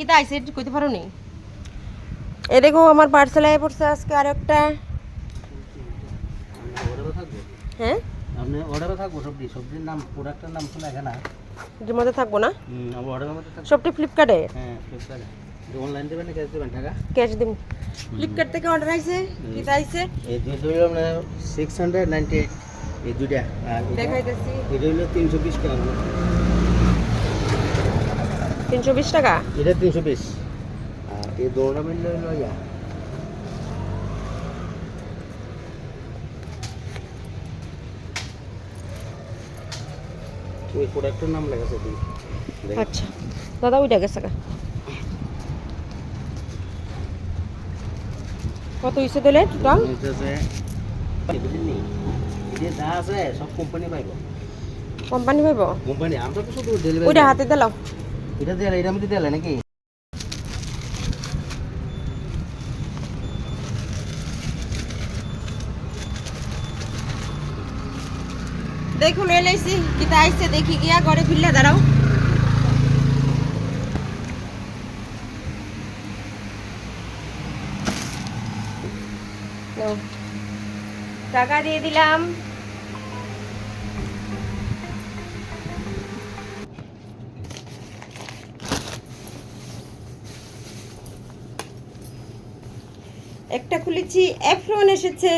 কিতা আইছে একটু কইতে পারো নি এ দেখো আমার পার্সেল আয় পড়ছে আজকে আরেকটা। অর্ডারও থাকব হ্যাঁ? আপনি অর্ডারও থাকব সবজি সবজির নাম প্রোডাক্টের নাম শুনে এখানে এটার মধ্যে থাকব না? আমার অর্ডারের মধ্যে থাকবে। সবটি ফ্লিপকার্টে হ্যাঁ ফ্লিপকার্টে অনলাইন দেবেন না ক্যাশ দেবেন টাকা? ক্যাশ দিম। ফ্লিপকার্ট থেকে অর্ডার আইছে? কিতা আইছে? এই সিক্স হান্ড্রেড নাইনটি এইট এই দুইটা। এটা- দেখাইতেছি। এটা হলো তিনশো বিশ টাকা। তিনশো বিশ টাকা? এটা তিনশো বিশ। আর এই দোড়া মিললে হলো ইয়া। ওই প্রোডাক্টের নাম লেখা আছে। আচ্ছা। দাদা ওইটা গেছে। কত হয়েছে দিলে টোটাল বুঝলি? এটা সব কোম্পানি পাইব। কোম্পানি পাইব? কোম্পানি আমরা তো শুধু ওইটা হাতে দিলাও এটা দিয়ে এটার মধ্যে দিলে নাকি? দেখুন এলাইছি কিতা আইছে, দেখি গিয়া ঘরে ফিরলে দাঁড়াও। টাকা দিয়ে দিলাম। একটা খুলেছি অ্যাফ্রন এসেছে।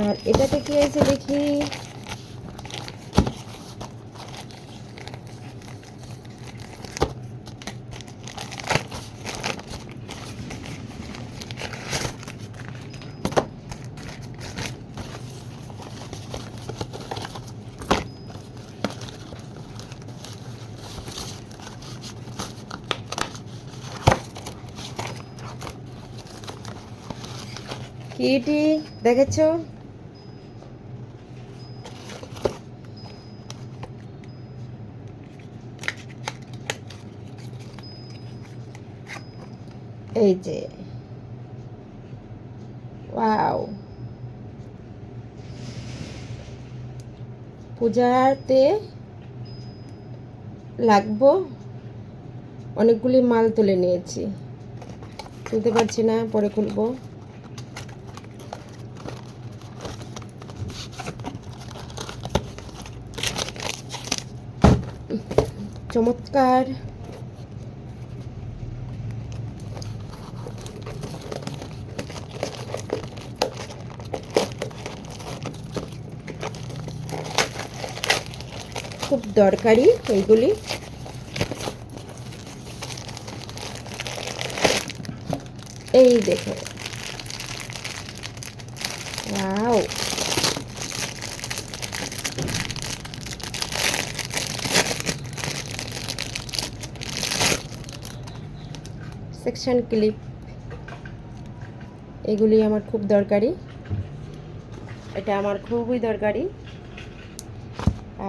আর এটাতে কি আছে দেখি। কি এটি দেখেছ? এই যে। ওয়াও পূজাতে লাগবো। অনেকগুলি মাল তুলে নিয়েছি। তুলতে পারছি না, পরে খুলবো। চমৎকার। খুব দরকারি এইগুলি। এই দেখো। ওয়াও। Section clip. এগুলি আমার খুব দরকারি। এটা আমার খুবই দরকারি।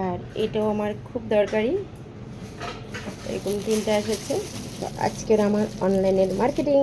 আর এটাও আমার খুব দরকারি। এরকম তিনটা এসেছে। আজকের আমার অনলাইনের মার্কেটিং